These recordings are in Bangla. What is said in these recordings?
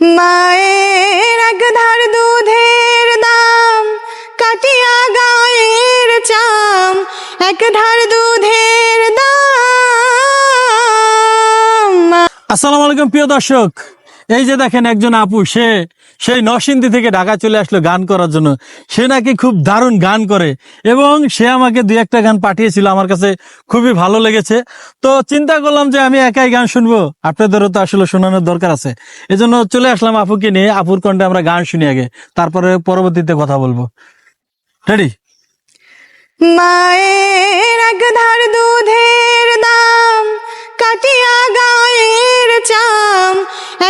মায়ের একধার দুধের দাম কাটিয়া গায়ের চাম একধার দুধের দাম। আসসালামু আলাইকুম প্রিয় দর্শক। এই যে দেখেন একজন আপু, সে সেই নরসিংদী থেকে ঢাকা চলে আসলো গান করার জন্য। সে নাকি খুব দারুণ গান করে এবং সে আমাকে দু একটা গান পাঠিয়েছিল, আমার কাছে খুবই ভালো লেগেছে। তো চিন্তা করলাম যে আমি একাই গান শুনব, আপনাদেরও তো আসলে শোনানোর দরকার আছে। এজন্য চলে আসলাম আপুকে নিয়ে, আপুর কণ্ঠে আমরা গান শুনি আগে, তারপরে পরবর্তীতে কথা বলব। রেডি মায়ের এক ধার দুধের দাম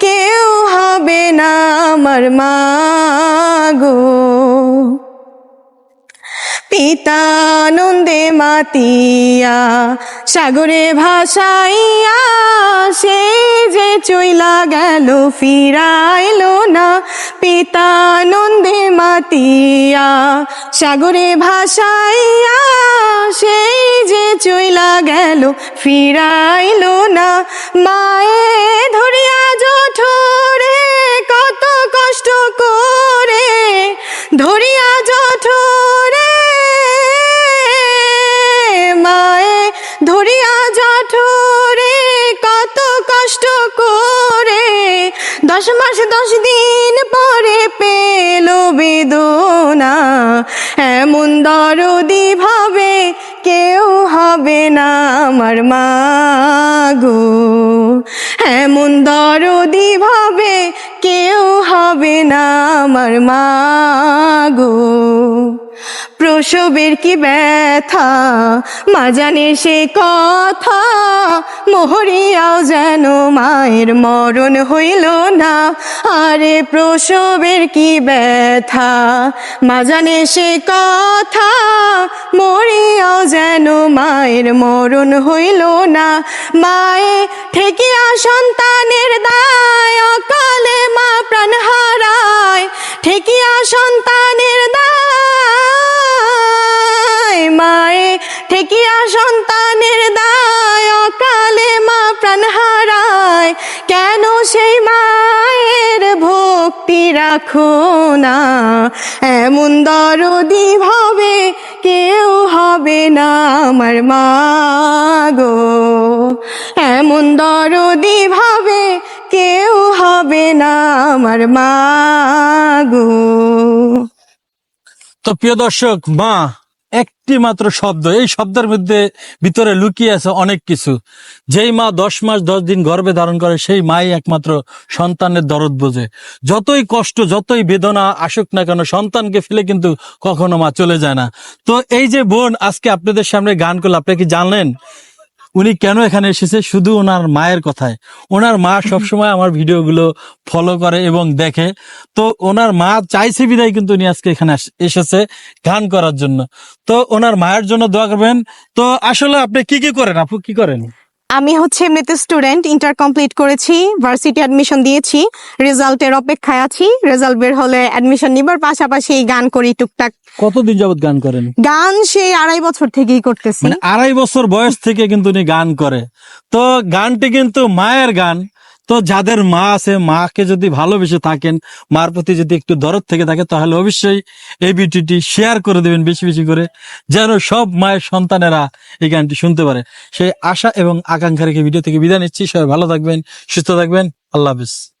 কেউ হবে না আমার মা গো। পিতানন্দে মাতিয়া, সাগরে ভাসাইয়া সে যে চইলা গেল, ফিরাইলো না। পিতানন্দে মাতিয়া, সাগরে ভাসাইয়া সেই যে চইলা গেল, ফিরাইলো না। মায়ে দশ মাস, দশ দিন পরে পেল বেদনা। এমন দরদি ভাবে কেউ হবে না আমার মা গো। এমন দরদি ভাবে কেউ হবে না আমার মা গো। প্রসবের কি ব্যথা? মা জানে সে কথা। মোহরিয়াও যেন মায়ের মরণ হইল না। আরে প্রসবের কি ব্যথা? মা জানে সে কথা। মরিয়াও যেন মায়ের মরণ হইল না। মায়ে ঠেকিয়া সন্তানের দায়। অকালে মা প্রাণ কেন সেই মায়ের ভক্তি রাখো না? এমন দরদি ভাবে কেউ হবে না আমার মা গো। এমন দরদি ভাবে কেউ হবে না আমার মা গো। তো প্রিয় দর্শক, মা একটি মাত্র শব্দ। এই শব্দের মধ্যে ভিতরে লুকিয়ে আছে অনেক কিছু। যেই মা দশ মাস দশ দিন গর্বে ধারণ করে, সেই মাই একমাত্র সন্তানের দরদ বোঝে। যতই কষ্ট, যতই বেদনা আসুক না কেন, সন্তানকে ফেলে কিন্তু কখনো মা চলে যায় না। তো এই যে বোন, আজকে আপনাদের সামনে গান করল আপনি কি জানলেন? উনি কেন এখানে এসেছে? শুধু ওনার মায়ের কথায়। ওনার মা সবসময় আমার ভিডিওগুলো ফলো করে এবং দেখে। তো ওনার মা চাইছে বিদায় কিন্তু উনি আজকে এখানে এসেছে গান করার জন্য। তো ওনার মায়ের জন্য দোয়া করবেন। তো আসলে আপনি কি কি করেন? আপু কি করেন? আমি হচ্ছে এমনিতে স্টুডেন্ট ইন্টার কমপ্লিট করেছি ভার্সিটি অ্যাডমিশন দিয়েছি রেজাল্টের অপেক্ষায় আছি রেজাল্ট বের হলে অ্যাডমিশন নিবার পাশাপাশি গান করি টুকটাক। কতদিন যাবত গান করেন? গান সেই আড়াই বছর থেকেই করতেছি। মানে আড়াই বছর বয়স থেকে কিন্তু উনি গান করে। তো গানটি কিন্তু মায়ের গান তো যাদের মা আছে, মাকে যদি ভালোবেসে থাকেন, মার প্রতি যদি একটু দরদ থেকে থাকে, তাহলে অবশ্যই এই ভিডিওটি শেয়ার করে দেবেন বেশি বেশি করে, যেন সব মায়ের সন্তানেরা এই গানটি শুনতে পারে। সেই আশা এবং আকাঙ্ক্ষা রেখে ভিডিও থেকে বিদায় নিচ্ছি। সবাই ভালো থাকবেন, সুস্থ থাকবেন। আল্লাহ হাফিজ।